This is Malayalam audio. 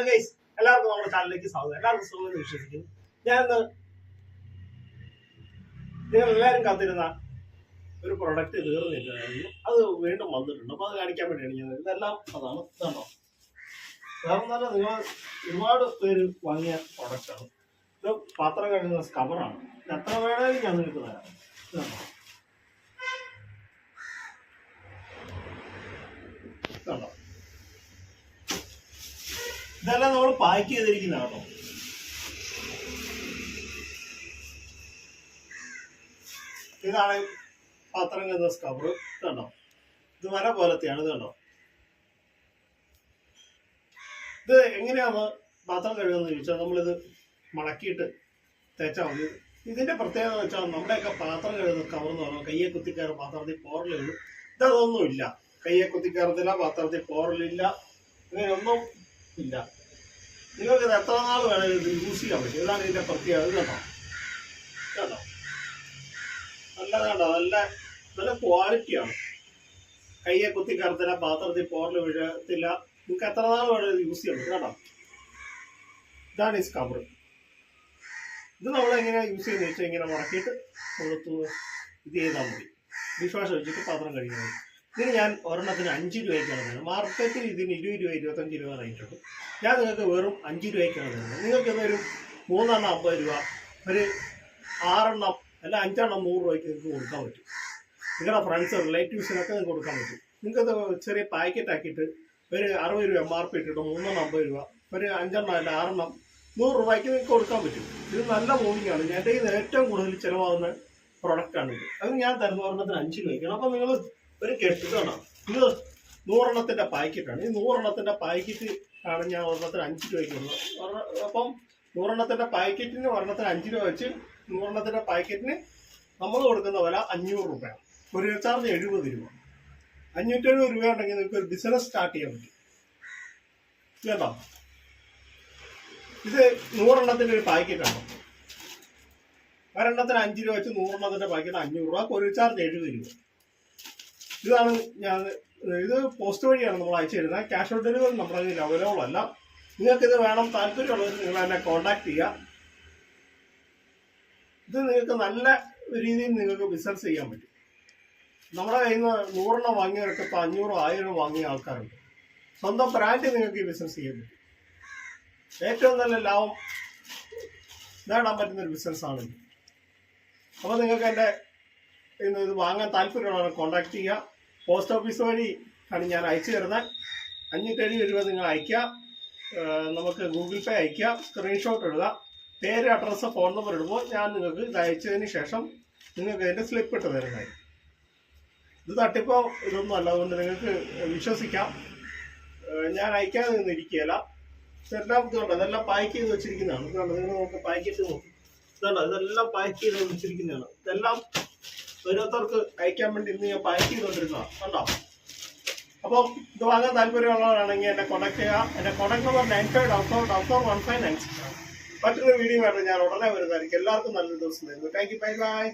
ഹലോ ഗൈസ് എല്ലാവർക്കും നമ്മുടെ ചാനലിലേക്ക് സ്വാഗതം. എല്ലാവർക്കും സുഖമെന്ന് വിശ്വസിക്കുന്നു. ഞാൻ നിങ്ങൾ എല്ലാവരും കാത്തിരുന്ന ഒരു പ്രൊഡക്റ്റ് തീർന്നിട്ടുണ്ടായിരുന്നു അത് വീണ്ടും വന്നിട്ടുണ്ട്. അപ്പോൾ അത് കാണിക്കാൻ വേണ്ടിയാണ് ഞാൻ ഇതെല്ലാം അതാണ്. ഇതാണോ? കാരണം നല്ല നിങ്ങൾ ഒരുപാട് പേര് വാങ്ങിയ പ്രൊഡക്റ്റാണ് ഇത് പാത്രം കഴുകുന്ന സ്കവറാണ് എത്ര വേണമെങ്കിലും ഞാൻ നിങ്ങൾക്ക് തരാം. ഇതാണോ? ഇതെല്ലാം നമ്മൾ പാക്ക് ചെയ്തിരിക്കുന്നതാണോ ഇതാണ് പാത്രം കഴുകുന്ന സ്കവർ കണ്ടോ ഇത് വര പോലത്തെയാണ് ഇത് കണ്ടോ ഇത് എങ്ങനെയാണ് പാത്രം കഴുകുന്നത് ചോദിച്ചാൽ നമ്മളിത് മടക്കിയിട്ട് തേച്ചാൽ മതി. ഇതിന്റെ പ്രത്യേകത വെച്ചാൽ നമ്മുടെയൊക്കെ പാത്രം കഴുകുന്ന കവർ എന്ന് പറഞ്ഞാൽ കയ്യെ കുത്തിക്കയറും പാത്രത്തിൽ പോറലുള്ളൂ ഇതതൊന്നുമില്ല കയ്യെ കുത്തിക്കയറത്തില്ല പാത്രത്തിൽ പോറലില്ല അങ്ങനെയൊന്നും ഇല്ല. നിങ്ങൾക്ക് ഇത് എത്ര നാൾ വേണമെങ്കിലും യൂസ് ചെയ്യാൻ പറ്റും? ഇതാണ് ഇതിന്റെ പ്രത്യേകത. കേട്ടോ കണ്ടോ? നല്ല കണ്ടോ? നല്ല നല്ല ക്വാളിറ്റിയാണ് കയ്യെ കുത്തി കറുത്തില്ല പാത്രത്തിൽ പോറൽ വീഴത്തില്ല. നിങ്ങൾക്ക് എത്ര നാൾ വേണമെങ്കിലും യൂസ് ചെയ്യാൻ പറ്റും? കേട്ടോ ഇതാണ് ഈ സ്കബർ ഇത് നമ്മൾ എങ്ങനെയാണ് യൂസ് ചെയ്യുന്നത് വെച്ചാൽ ഇങ്ങനെ മടക്കിയിട്ട് കൊടുത്തു ഇത് ചെയ്താൽ മതി. ഡിഷ് വാഷ് വെച്ചിട്ട് പാത്രം കഴിക്കുന്നത് ഇതിന് ഞാൻ ഒരെണ്ണത്തിന് അഞ്ച് രൂപയ്ക്കാണ് തരുന്നത്. മാർക്കറ്റിൽ ഇതിന് ഇരുപത് രൂപ ഇരുപത്തഞ്ച് രൂപ റേറ്റ് ഉണ്ട് ഞാൻ നിങ്ങൾക്ക് വെറും അഞ്ച് രൂപയ്ക്കാണ് തരുന്നത്. നിങ്ങൾക്ക് ഇതൊരു മൂന്നെണ്ണം അമ്പത് രൂപ ഒരു ആറെണ്ണം അല്ല അഞ്ചെണ്ണം നൂറ് രൂപയ്ക്ക് നിങ്ങൾക്ക് കൊടുക്കാൻ പറ്റും. നിങ്ങളുടെ ഫ്രണ്ട്സ് റിലേറ്റീവ്സിനൊക്കെ നിങ്ങൾക്ക് കൊടുക്കാൻ പറ്റും. നിങ്ങൾക്കത് ചെറിയ പാക്കറ്റ് ആക്കിയിട്ട് ഒരു അറുപത് രൂപ എം ആർ പി ഇട്ടിട്ട് മൂന്നെണ്ണം അമ്പത് രൂപ ഒരു അഞ്ചെണ്ണം അല്ല ആറെണ്ണം നൂറ് രൂപയ്ക്ക് നിങ്ങൾക്ക് കൊടുക്കാൻ പറ്റും. ഇത് നല്ല മൂവിങ്ങാണ് എന്റെ ഏറ്റവും കൂടുതൽ ചിലവാകുന്ന പ്രൊഡക്റ്റാണ് ഇത്. അത് ഞാൻ തരുന്ന ഒരെണ്ണത്തിന് അഞ്ച് രൂപയ്ക്കാണ്. അപ്പം നിങ്ങൾ ഒരു കെട്ടിട്ടാണ് ഇത് നൂറെണ്ണത്തിന്റെ പാക്കറ്റാണ്. ഈ നൂറെണ്ണത്തിന്റെ പാക്കറ്റ് ആണ് ഞാൻ ഒരെണ്ണത്തിന് അഞ്ച് രൂപയ്ക്ക് വന്നത് അപ്പം നൂറെണ്ണത്തിന്റെ പാക്കറ്റിന് ഒരെണ്ണത്തിന് അഞ്ച് രൂപ വെച്ച് നൂറെണ്ണത്തിന്റെ പാക്കറ്റിന് നമ്മൾ കൊടുക്കുന്ന വില അഞ്ഞൂറ് രൂപയാണ്. ഒരു ചാർജ് എഴുപത് രൂപ. അഞ്ഞൂറ്റെഴുപത് രൂപ ഉണ്ടെങ്കിൽ നിങ്ങൾക്ക് ഒരു ബിസിനസ് സ്റ്റാർട്ട് ചെയ്യാൻ പറ്റും. കേട്ടോ? ഇത് നൂറെണ്ണത്തിന്റെ ഒരു പാക്കറ്റാണ്. ഒരെണ്ണത്തിന് അഞ്ച് രൂപ വെച്ച് നൂറെണ്ണത്തിന്റെ പാക്കറ്റ് അഞ്ഞൂറ് രൂപ. ഒരു ചാർജ് എഴുപത് രൂപ. ഇതാണ് ഞാൻ ഇത് പോസ്റ്റ് വഴിയാണ് നമ്മൾ അയച്ചു തരുന്നത്. ക്യാഷ് ഓൺ ഡെലിവറി നമ്മുടെ കയ്യിൽ അവൈലബിൾ അല്ല. നിങ്ങൾക്ക് ഇത് വേണം താല്പര്യമുള്ളവർ നിങ്ങൾ എന്നെ കോൺടാക്ട് ചെയ്യുക. ഇത് നിങ്ങൾക്ക് നല്ല രീതിയിൽ നിങ്ങൾക്ക് ബിസിനസ് ചെയ്യാൻ പറ്റും. നമ്മുടെ കയ്യിൽ നിന്ന് നൂറെണ്ണം വാങ്ങിയവരൊക്കെ അഞ്ഞൂറ് ആയിരം വാങ്ങിയ ആൾക്കാരുണ്ട്. സ്വന്തം ബ്രാൻഡ് നിങ്ങൾക്ക് ഈ ബിസിനസ് ചെയ്യാൻ പറ്റും. ഏറ്റവും നല്ല ലാഭം നേടാൻ പറ്റുന്ന ഒരു ബിസിനസ്സാണ് അപ്പോൾ നിങ്ങൾക്ക് എന്റെ ഇത് വാങ്ങാൻ താല്പര്യമുള്ളവരെ കോൺടാക്ട് ചെയ്യുക. പോസ്റ്റ് ഓഫീസ് വഴി ആണ് ഞാൻ അയച്ചു തരുന്നത്. അഞ്ഞൂറ്റെഴുപത് രൂപ നിങ്ങൾ അയക്കുക ഏഹ് നമുക്ക് ഗൂഗിൾ പേ അയക്കുക സ്ക്രീൻഷോട്ട് ഇടുക. പേര് അഡ്രസ്സ് ഫോൺ നമ്പർ ഇടുമ്പോൾ ഞാൻ നിങ്ങൾക്ക് ഇത് അയച്ചതിന് ശേഷം നിങ്ങൾക്ക് ഇതിന്റെ സ്ലിപ്പ് ഇട്ട് തരുന്നതായി. ഇത് തട്ടിപ്പോ ഇതൊന്നും അല്ല. അതുകൊണ്ട് നിങ്ങൾക്ക് വിശ്വസിക്കാം. ഞാൻ അയക്കാതെ നിന്നിരിക്കുകയല്ല ഇതെല്ലാം ഇതുകൊണ്ട്. ഇതെല്ലാം പാക്ക് ചെയ്ത് വെച്ചിരിക്കുന്നതാണ്. ഇതുകൊണ്ട് നിങ്ങൾ നമുക്ക് പാക്കറ്റ് നോക്കും. ഇതുകൊണ്ട്. ഇതെല്ലാം പാക്ക് ചെയ്ത് വെച്ചിരിക്കുന്നതാണ്. ഇതെല്ലാം ഓരോരുത്തർക്ക് അയക്കാൻ വേണ്ടി ഇന്ന് ഞാൻ പാക്ക് ചെയ്തുകൊണ്ടിരുന്നതാണ് കണ്ടോ? അപ്പോൾ ഇത് വാങ്ങാൻ താല്പര്യമുള്ളവരാണെങ്കിൽ എന്നെ കോൺടാക്ട് ചെയ്യുക എന്റെ contact number nine five double four double four one five nine six മറ്റൊരു വീഡിയോ ആയിട്ട് ഞാൻ ഉടനെ വരുന്നതായിരിക്കും. എല്ലാവർക്കും നല്ലൊരു ദിവസം തരുന്നു. Thank you bye bye